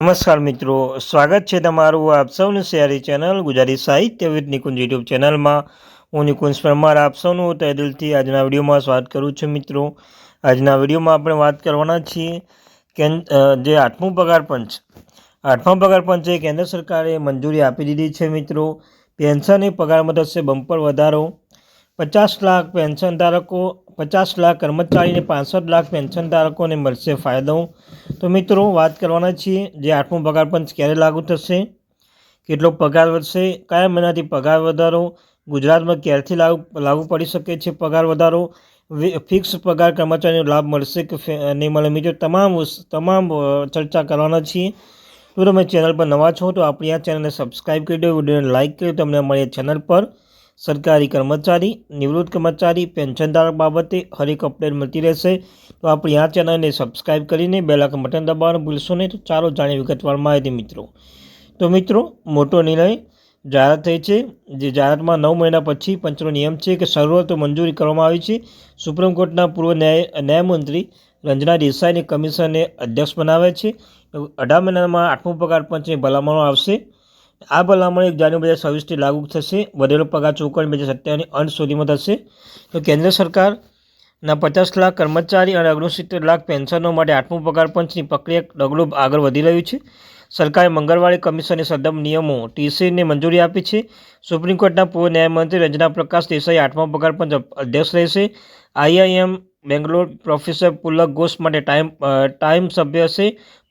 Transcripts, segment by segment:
નમસ્કાર મિત્રો, સ્વાગત છે તમારું આપ સૌની શહેરી ચેનલ ગુજરાતી સાહિત્ય વિદ નિકુંજ યુટ્યુબ ચેનલમાં. હું નિકુંજ પરમાર, આપ સૌનું તહે દિલથી આજના વિડીયોમાં સ્વાગત કરું છું મિત્રો. આજના વિડીયોમાં આપણે વાત કરવાના છીએ કે જે આઠમું પગાર પંચ આઠમા પગાર પંચે કેન્દ્ર સરકારે મંજૂરી આપી દીધી છે મિત્રો. પેન્શનની પગારમાં થશે બમ્પર વધારો પચાસ લાખ પેન્શન ધારકો, પચાસ લાખ કર્મચારીને પાંસઠ લાખ પેન્શન ધારકોને મળશે ફાયદો. તો મિત્રો, વાત કરવાના છીએ જે આઠમો પગાર પંચ ક્યારે લાગુ થશે, કેટલો પગાર વધશે, કયા મહિનાથી પગાર વધારો, ગુજરાતમાં ક્યારથી લાગુ લાગુ પડી શકે છે પગાર વધારો ફિક્સ પગાર કર્મચારીનો લાભ મળશે કે નહીં મળે મિત્રો, તમામ તમામ ચર્ચા કરવાના છીએ. જો તમે ચેનલ પર નવા છો તો આપણી આ ચેનલને સબસ્ક્રાઈબ કરી દો, વિડીયોને લાઇક કરી તમને મળીએ ચેનલ પર. સરકારી કર્મચારી, નિવૃત્ત કર્મચારી પેન્શનધારક બાબતે હરેક અપડેટ મળતી રહેશે. તો આપણી આ ચેનલને સબસ્ક્રાઈબ કરીને બે લાખ બટન દબાવવાનું ભૂલશો નહીં. તો ચાલો જાણીએ વિગતવાર માહિતી મિત્રો. તો મિત્રો, મોટો નિર્ણય જાહેરાત થઈ છે, જે જાહેરાતમાં નવ મહિના પછી પંચનો નિયમ છે કે શરૂઆત મંજૂરી કરવામાં આવી છે. સુપ્રીમ કોર્ટના પૂર્વ ન્યાય, ન્યાયમંત્રી રંજના દેસાઈની કમિશનને અધ્યક્ષ બનાવે છે. અઢાર મહિનામાં આઠમો પગાર પંચની ભલામણો આવશે. આ ભલામણ એક જાન્યુઆરી બે હજાર છવ્વીસથી લાગુ થશે. વધેલો પગાર ચૂકવણી બે હજાર સત્યાવીસની અંત સુધીમાં થશે. તો કેન્દ્ર સરકારના પચાસ લાખ કર્મચારી અને ઓગણસિત્તેર લાખ પેન્શનો માટે આઠમું પગાર પંચની પ્રક્રિયા ડગલું આગળ વધી રહ્યું છે. સરકારે મંગળવારે કમિશનની સદમ નિયમો ટીસીને મંજૂરી આપી છે. સુપ્રીમ કોર્ટના પૂર્વ ન્યાયમંત્રી રંજના પ્રકાશ દેસાઈ આઠમા પગાર પંચ અધ્યક્ષ રહેશે. આઈઆઈએમ બેંગ્લોર પ્રોફેસર પુલક ઘોષ માટે ટાઈમ ટાઈમ સભ્ય હશે.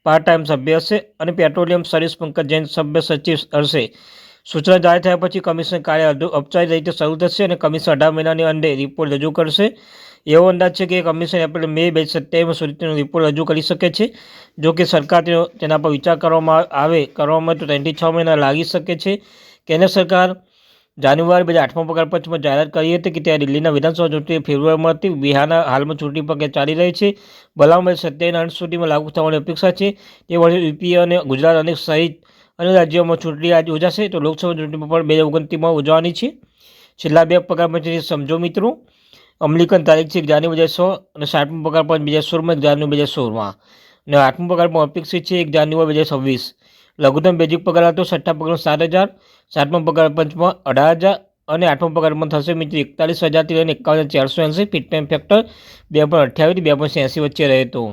પાર્ટ ટાઈમ સભ્ય હશે અને પેટ્રોલિયમ સર્વિસ પંકજ જૈન સભ્ય સચિવ હશે. સૂચના જાહેર થયા પછી કમિશન કાર્ય ઔપચારિક રીતે શરૂ થશે અને કમિશન અઢાર મહિનાની અંડે રિપોર્ટ રજૂ કરશે. એવો અંદાજ છે કે કમિશન એપ્રિલ, મે, બે સત્યાવીસ સુધી તેનો રિપોર્ટ રજૂ કરી શકે છે. જો કે સરકાર તેના પર વિચાર કરવામાં આવે, કરવામાં તો ત્રણથી છ મહિના લાગી શકે છે. કેન્દ્ર સરકાર જાન્યુઆરી બે હજાર આઠમા પગાર પંચમાં જાહેરાત કરી હતી કે ત્યાં દિલ્હીના વિધાનસભા ચૂંટણી ફેબ્રુઆરીમાં હતી. બિહારના હાલમાં ચૂંટણી પ્રક્રિયા ચાલી રહી છે. ભલામણ સત્યાવીસના અંત સુધીમાં લાગુ થવાની અપેક્ષા છે. તે વળી યુપી અને ગુજરાત અને સહિત અન્ય રાજ્યોમાં ચૂંટણી આજે યોજાશે તો લોકસભા ચૂંટણીમાં પણ બે હજાર ઓગણત્રીસમાં ઉજવવાની છે. છેલ્લા બે પગાર પંચની સમજો મિત્રો, અમલીકરણ તારીખ છે જાન્યુ બે સો અને સાતમું પગાર પંચ બે હજાર સોળમાં જાન્યુ બે હજાર સોળમાં. અને આઠમું પણ અપેક્ષિત છે એક જાન્યુઆરી બે હજાર છવ્વીસ. લઘુત્તમ બેઝિક પગાર હતો છઠ્ઠા પગાર સાત હજાર, સાતમા પગાર પંચમાં અઢાર હજાર અને આઠમો પગારમાં થશે મિત્રો. એકતાલીસ હજારથી લઈને એકાવન ચારસો એંસી ફિટ ટાઈમ ફેક્ટર બે પોઈન્ટ અઠ્યાવીસ બે પોઈન્ટ એંસી વચ્ચે રહેતો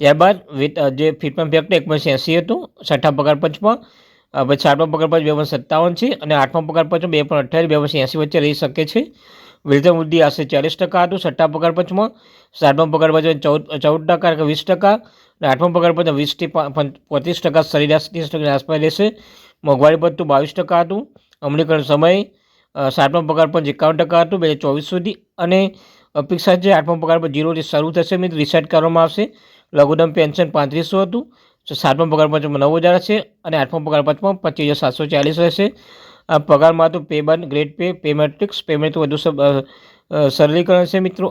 ત્યારબાદ જે ફિટ ફેક્ટર એક પોઈન્ટ એંસી હતું, છઠ્ઠા પગાર પંચમાં પછી સાતમા પગાર પંચ બે પોઈન્ટ સત્તાવન છે અને આઠમો પગાર પંચ બે પોઈન્ટ અઠ્યાવીસ બે પોઈન્ટ એંસી વચ્ચે રહી શકે છે. વેતન વૃદ્ધિ આશરે ચાલીસ ટકા હતું છઠ્ઠા પગાર પંચમાં, સાતમા પગાર પંચમાં ચૌદ ચૌદ ટકા વીસ ટકા, અને આઠમા પગાર પંચમાં વીસથી પચીસ ટકા, સરેરાશ ત્રીસ ટકા આસપાસ રહેશે. મોંઘવારી ભથ્થું બાવીસ ટકા હતું. અમલીકરણ સમય સાતમા પગાર પંચ એકાવન ટકા હતું, બે હજાર ચોવીસ સુધી, અને અપેક્ષા છે આઠમા પગાર પર જીરોથી શરૂ થશે મિત્રો રિસેટ કરવામાં આવશે. લઘુત્તમ પેન્શન પાંત્રીસો હતું. સાતમા પગાર પંચમાં નવ હજાર હશે અને આઠમા પગાર પંચમાં પચીસ હજાર સાતસો ચાલીસ રહેશે. આ પગારમાં તો pay band grade pay pay matrix payment વધુ સરળીકરણ છે મિત્રો.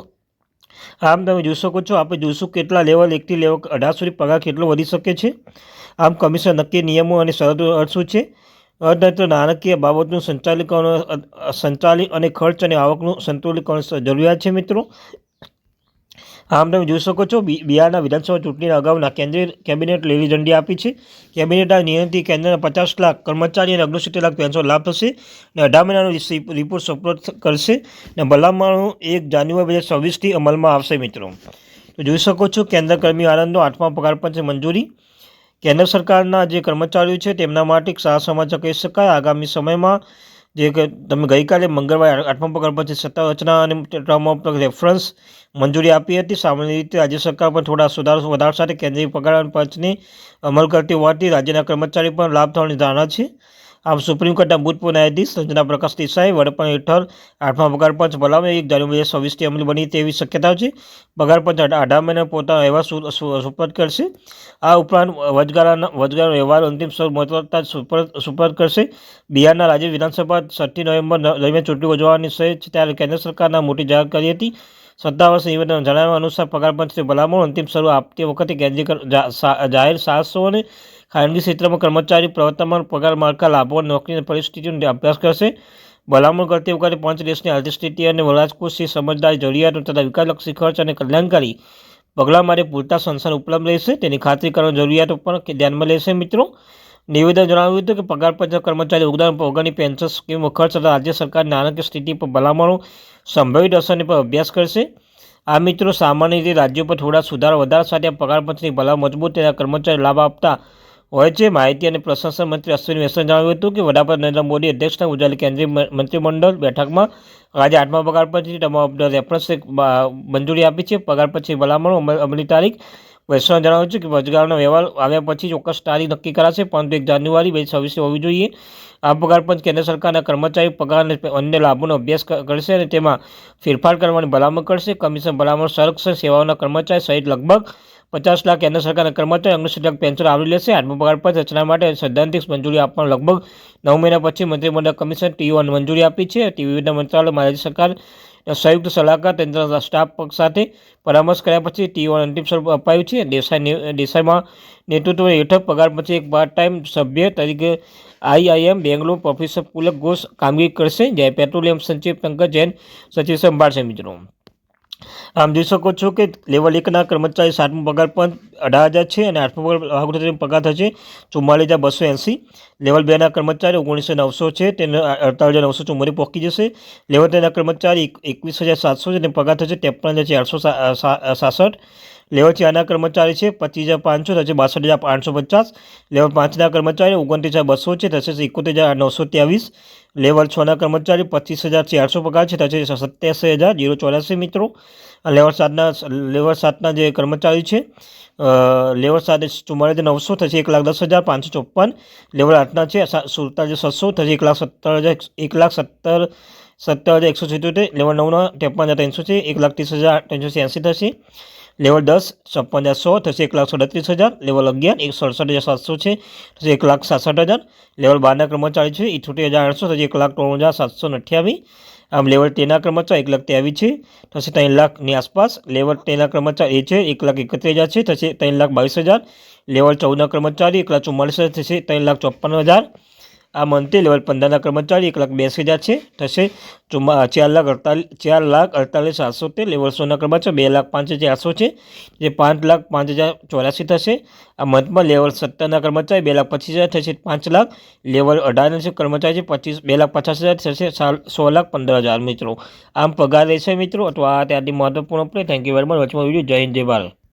આમ તમે જોઈ શકો છો, આપણે જોઈશું કેટલા લેવલ એકથી લેવલ અઢાર સુધી પગાર કેટલો વધી શકે છે. આમ કમિશન નક્કી નિયમો અને શરતો અર્થ શું છે? અર્થતંત્ર નાણાકીય બાબતનું સંચાલિકરણ સંચાલિત અને ખર્ચ અને આવકનું સંતુલિકરણ જરૂરિયાત છે મિત્રો. આમ તમે જોઈ શકો છો. બિહારના વિધાનસભા ચૂંટણીના અગાઉના કેન્દ્રીય કેબિનેટ લીલી ઝંડી આપી છે. કેબિનેટના નિયમથી કેન્દ્રના પચાસ લાખ કર્મચારી અને ઓગણસિત્તેર લાખ પેન્શન લાભ થશે અને અઢાર મહિનાનો રિપોર્ટ સપોર્ટ કરશે. અને ભલામણો એક જાન્યુઆરી બે હજાર છવ્વીસથી અમલમાં આવશે મિત્રો. તો જોઈ શકો છો, કેન્દ્ર કર્મી આનંદનો આઠમા પગાર પંચ મંજૂરી. કેન્દ્ર સરકારના જે કર્મચારીઓ છે, તેમના માટે સારા સમાચાર કહી શકાય. આગામી સમયમાં જે કે તમે ગઈકાલે મંગળવારે આઠમા પગાર પછી સત્તા રચના અને રેફરન્સ મંજૂરી આપી હતી. સામાન્ય રીતે રાજ્ય સરકાર પણ થોડા સુધારો વધારા સાથે કેન્દ્રીય પગાર પંચની અમલ કરતી હોવાથી રાજ્યના કર્મચારી પણ લાભ થવાની ધારણા છે. આમ સુપ્રીમ કોર્ટના ભૂતપૂર્વ ન્યાયાધીશ સંજના પ્રકાશ દેસાઈ વડપણ હેઠળ આઠમા પગાર પંચ બોલાવે એક જાન્યુઆરી બે છવ્વીસથી અમલી બની તેવી શક્યતા છે. પગાર પંચ અઢાર મહિના પોતાનો અહેવાલ સુપરત કરશે. આ ઉપરાંત વચગાળાના વચગાળાનો અહેવાલ અંતિમ સ્વરૂપ મહત્વતા સુપરત કરશે. બિહારના રાજ્ય વિધાનસભા છઠ્ઠી નવેમ્બર દરમિયાન ચૂંટણી યોજવાની છે ત્યારે કેન્દ્ર સરકારના મોટી જાહેર કરી હતી. સત્તાવાર નિવેદન જણાવ્યા અનુસાર પગાર પંચની ભલામણ અંતિમ સ્વરૂપ આપતી વખતે કેન્દ્રીય જાહેર સાહસો અને ખાનગી ક્ષેત્રમાં કર્મચારી પ્રવર્તમાન પગાર માળખા લાભો નોકરીની પરિસ્થિતિનો અભ્યાસ કરશે. ભલામણ કરતી વખતે પાંચ દેશની આર્થિક સ્થિતિ અને વરાજકોષી સમજદારી જરૂરિયાતો તથા વિકાસલક્ષી ખર્ચ અને કલ્યાણકારી પગલાં માટે પૂરતા સંસાધન ઉપલબ્ધ રહેશે. તેની ખાતરી કરવાની જરૂરિયાતો પણ ધ્યાનમાં લેશે મિત્રો. નિવેદન જણાવ્યું હતું કે પગાર પંચ કર્મચારી યોગદાન વગરની પેન્શન સ્કીમ ખર્ચ તથા રાજ્ય સરકારની નાણાકીય સ્થિતિ પર ભલામણો સંભવિત અસરની પર અભ્યાસ કરશે. આ મિત્રો સામાન્ય રીતે રાજ્યો પર થોડા સુધારા વધારા સાથે આ પગાર પંચની ભલા મજબૂત તેના કર્મચારી લાભ આપતા હોય છે માહિતી અને પ્રશાસન મંત્રી અશ્વિની વૈષ્ણવ જણાવ્યું હતું કે વડાપ્રધાન નરેન્દ્ર મોદી અધ્યક્ષના યોજાયેલી કેન્દ્રીય મંત્રીમંડળ બેઠકમાં આજે આઠમા પગાર પછી તમામ રેફરન્સ મંજૂરી આપી છે. પગાર પછી ભલામણો અમલી તારીખ. વૈષ્ણવ જણાવ્યું છે કે રોજગારનો વ્યવહાર આવ્યા પછી ચોક્કસ તારીખ નક્કી કરાશે, પરંતુ એક જાન્યુઆરી બે છવ્વીસે હોવી જોઈએ. આ પગાર પંચ કેન્દ્ર સરકારના કર્મચારી પગાર અને અન્ય લાભોનો અભ્યાસ કરશે અને તેમાં ફેરફાર કરવાની ભલામણ કરશે. કમિશન ભલામણ, સંરક્ષણ સેવાઓના કર્મચારી સહિત લગભગ પચાસ લાખ કેન્દ્ર સરકારના કર્મચારી લાખ પેન્શન આવરી લેશે. આઠમા પગાર પંચ રચના માટે સૈદ્ધાંતિક મંજૂરી આપવા લગભગ નવ મહિના પછી મંત્રીમંડળ કમિશન ટીઓને મંજૂરી આપી છે. ટીવીના મંત્રાલય રાજ્ય સરકાર સંયુક્ત સલાહકાર તંત્રના સ્ટાફ પક્ષ સાથે પરામર્શ કર્યા પછી ટીઓને અંતિમ સ્વરૂપ અપાયું છે. દેસાઈ દેસાઈમાં નેતૃત્વ હેઠળ પગાર પછી એક પાર્ટ ટાઈમ સભ્ય તરીકે આઈઆઈએમ બેંગ્લોર પ્રોફેસર પુલક ઘોષ કામગીરી કરશે. જ્યારે પેટ્રોલિયમ સચિવ પંકજ જૈન, સચિવ સંભાળશે મિત્રો. આમ જોઈ શકો છો કે લેવલ એકના કર્મચારી સાતમો પગાર પણ અઢાર હજાર છે અને આઠમો પગાર પગાર થશે ચુમ્માલીસ હજાર બસો એંસી. લેવલ બેના કર્મચારી ઓગણીસો નવસો છે, તેને અડતાલીસ હજાર નવસો ચુમ્માલીસ પહોંચી જશે. લેવલ ત્રણના કર્મચારી એકવીસ હજાર સાતસો છે અને પગાર થશે ત્રેપન હજાર ચારસો સાસઠ. લેવલ ચારના કર્મચારી છે, પચીસ હજાર પાંચસો થશે બાસઠ હજાર પાંચસો પચાસ, લેવલ પાંચના કર્મચારી, ઓગણત્રીસ હજાર બસો છે થશે એકોતેર હજાર નવસો ત્યાવીસ, લેવલ છના કર્મચારી, પચીસ હજાર ચારસો પગાર છે થશે સત્યાસી હજાર, જીરો ચોરાસી મિત્રો. લેવલ સાતના લેવલ સાતના જે કર્મચારી છે લેવલ સાત ચુમ્માલીસ નવસો થશે એક લાખ દસ હજાર પાંચસો ચોપન લેવલ આઠના છે સુડતાલીસ છસો થશે એક લાખ સત્તર હજાર એક લાખ સત્તર સત્તર હજાર એકસો સિત્તોતેર, લેવલ નવના ત્રેપન હજાર ત્રણસો છે, એક લાખ ત્રીસ હજાર ત્રણસો છ્યાસી થશે. લેવલ દસ, છપ્પન હજાર સો થશે એક લાખ સડત્રીસ હજાર. લેવલ અગિયાર, એક સડસઠ હજાર સાતસો છે થશે એક લાખ સાસઠ હજાર. લેવલ બારના કર્મચારી છે ઇઠોતેર હજાર આઠસો થશે એક લાખ ત્રણ હજાર સાતસો અઠ્યાવીસ આમ લેવલ ટેના કર્મચારી એક લાખ ત્યાવીસ છે થશે ત્રણ લાખની આસપાસ. લેવલ ટેના કર્મચારી એ છે, એક લાખ એકત્રીસ હજાર છે થશે ત્રણ લાખ બાવીસ હજાર. લેવલ ચૌદના કર્મચારી, એક લાખ ચુમ્માલીસ હજાર થશે ત્રણ લાખ ચોપ્પન હજાર. આ મંથલી લેવલ પંદરના કર્મચારી એક લાખ બેસી હજાર છે. થશે ચુમ્મા, ચાર લાખ અડતાલીસ ચાર લાખ અડતાલીસ સાતસો તે લેવલ સોના કર્મચારી બે લાખ પાંચ હજાર આઠસો છે. જે પાંચ લાખ પાંચ હજાર ચોરાસી થશે. આ મંથમાં લેવલ સત્તરના કર્મચારી બે લાખ પચીસ હજાર થશે. પાંચ લાખ લેવલ અઢારના કર્મચારી છે પચીસ, બે લાખ પચાસ હજાર થશે. સો લાખ પંદર હજાર મિત્રો. આમ પગાર રહેશે મિત્રો. તો આ ત્યાંથી મહત્વપૂર્ણ આપણે થેન્ક યુ વેરી મચ વચમાં વીડિયો જય હિન્દ, જય ભારત.